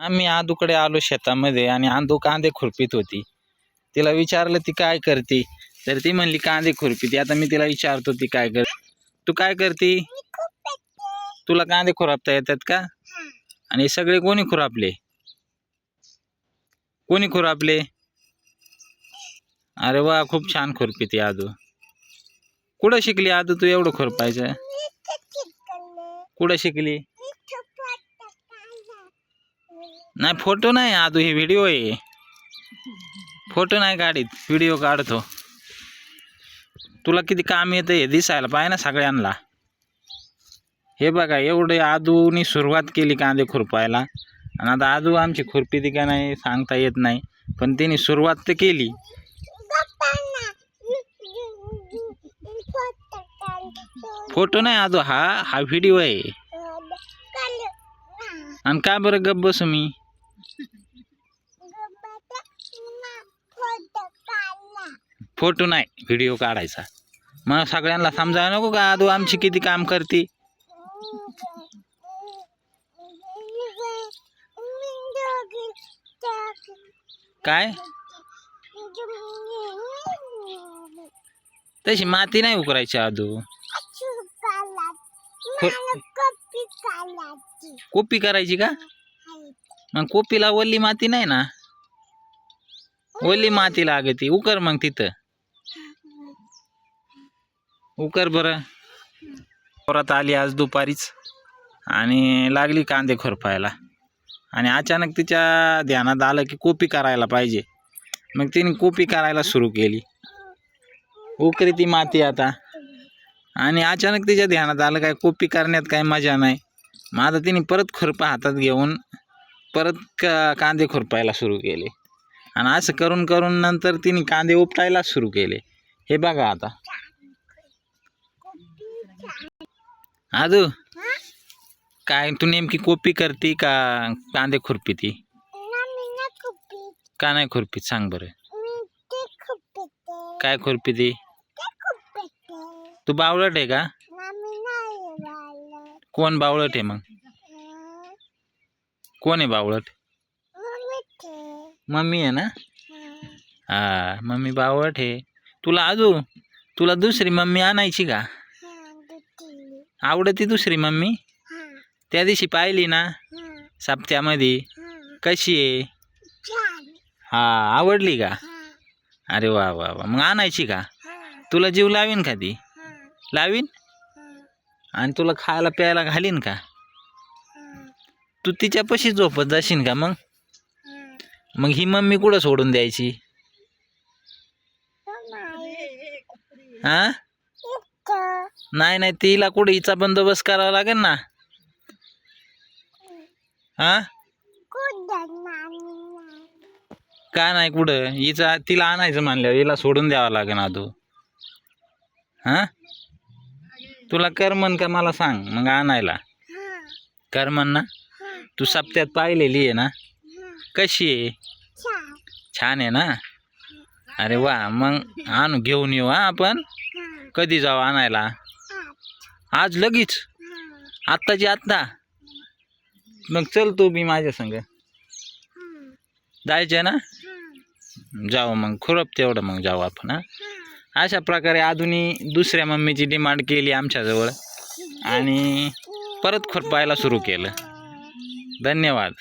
आम्ही आदूकडे आलो शेतामध्ये आणि आंदू कांदे खुरपीत होती. तिला विचारलं ती काय करते? तर ती म्हणली कांदे खुरपीती. आता मी तिला विचारतो ती काय कर तू काय करते? तुला कांदे खुरापता येतात का? आणि सगळे कोणी खुरापले? कोणी खुरापले? अरे वा खूप छान खुरपीती आदू. कुठं शिकली आदू तू एवढं खुरपायचं? कुठं शिकली? नाही फोटो नाही आदू हे व्हिडिओ आहे. फोटो नाही काढीत व्हिडिओ काढतो. तुला किती काम येतं हे दिसायला पाहिजे ना सगळ्यांना. हे बघा एवढे आदूनी सुरुवात केली कांदे खुरपायला. आणि आता आदू आमची खुरपी ती का नाही सांगता येत नाही. पण तिने सुरुवात तर केली. फोटो नाही आदू हा हा व्हिडिओ आहे. आणि का बरं गप बसू मी? फोटो नाही व्हिडिओ काढायचा. मग सगळ्यांना समजायला नको का आदू आमची किती काम करते? काय? तशी माती नाही उकरायची आदू. कोपी करायची का? मग कोपीला ओली माती नाही ना? ओली माती लागती. उकर मग तिथं. उकर बरं. परत आली आज दुपारीच. आणि लागली कांदे खुरपायला. आणि अचानक तिच्या ध्यानात आलं की कोपी करायला पाहिजे. मग तिने कोपी करायला सुरू केली. उकरी ती माती आता. आणि अचानक तिच्या ध्यानात आलं काय कोपी करण्यात काय मजा नाही. मग आता तिने परत खुरपा हातात घेऊन परत का कांदे खुरपायला सुरू केले. आणि असं करून करून नंतर तिने कांदे उपटायला सुरू केले. हे बघा आता. आदू काय तू नेमकी कोपी करते का कांदे खुरपीती? का नाही खुरपीत? सांग बरं. काय खुरपीती? तू बावळट आहे का? कोण बावळट आहे मग? कोण आहे बावळट? मम्मी आहे ना? हा. मम्मी बावळट आहे. तुला आजू तुला दुसरी मम्मी आणायची का? आवडती दुसरी मम्मी? त्या दिवशी पाहिली ना? सप्त्यामध्ये. कशी आहे? हा आवडली का? अरे वा वा वा. मग आणायची का? तुला जीव लावीन का ती? लावीन? आणि तुला खायला प्यायला घालीन का? तू तिच्यापाशी झोपत जाशील का मग? मग ही मम्मी कुठं सोडून द्यायची? हा? नाही नाही तिला कुठं हिचा बंदोबस्त करावा लागेल ना? हा? का नाही कुठं? हिचा तिला आणायचं म्हणल्यावर हिला सोडून द्यावं लागेल ना तू. हा? तुला करमन का मला सांग मग आणायला. करमन ना? तू सप्त्यात पाहिलेली आहे ना? कशी आहे? छान आहे ना? अरे वा मग आणू घेऊन येऊ हा आपण? कधी जाऊ आणायला? आज लगेच? आत्ताची आत्ता? मग चल तू मी माझ्या संग. जायचं ना? जाऊ मग खुरप तेवढं मग जाऊ आपण हा? अशा प्रकारे अजूनही दुसऱ्या मम्मीची डिमांड केली आमच्याजवळ. आणि परत खुरपायला सुरू केलं. धन्यवाद.